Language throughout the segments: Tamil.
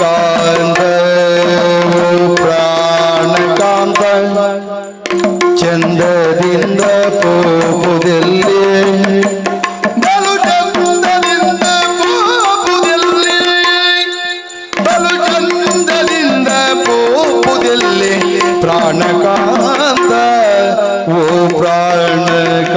காந்த பிராண காந்த ಚಂದದಿಂದ ಪೋಪುದಲ್ಲಿ ಬಲು ಚಂದದಿಂದ ಪೋಪುದಲ್ಲಿ ಬಲು ಚಂದದಿಂದ ಪೋಪುದಲ್ಲಿ ಪ್ರಾಣಕಾಂತ ಓ ಪ್ರಾಣಕ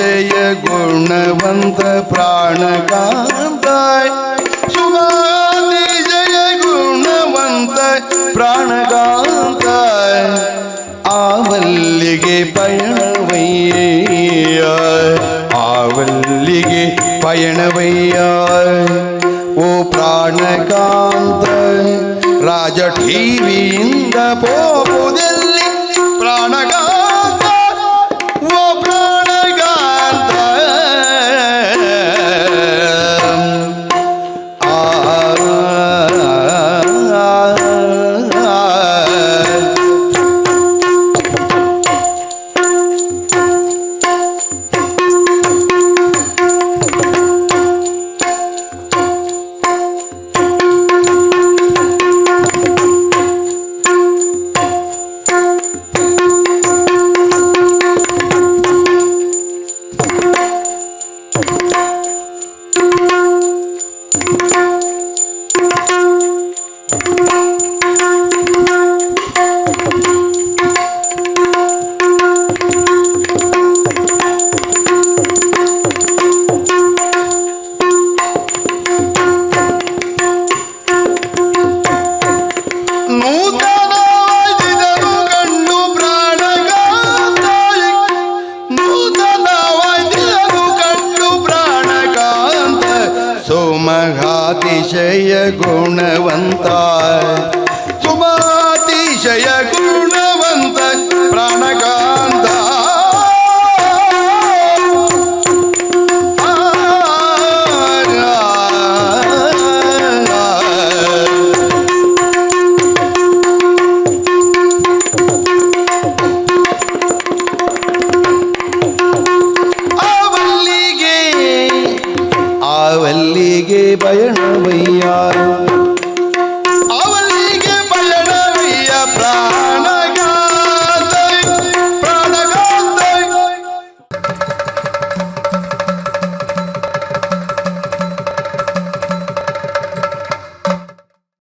அதிசய குணவந்த பிராணகாந்தாய் சுகாதிஜய குணவந்த காந்தாய் ஆவல்லிகை பயணவையாய் ஆவல்லிகை பயணவையாய் ஓ பிராண காந்த ராஜ டிவி இந்த ಪೋಪುದಲ್ಲಿ பிராணகா அதிசய குணவந்தாய்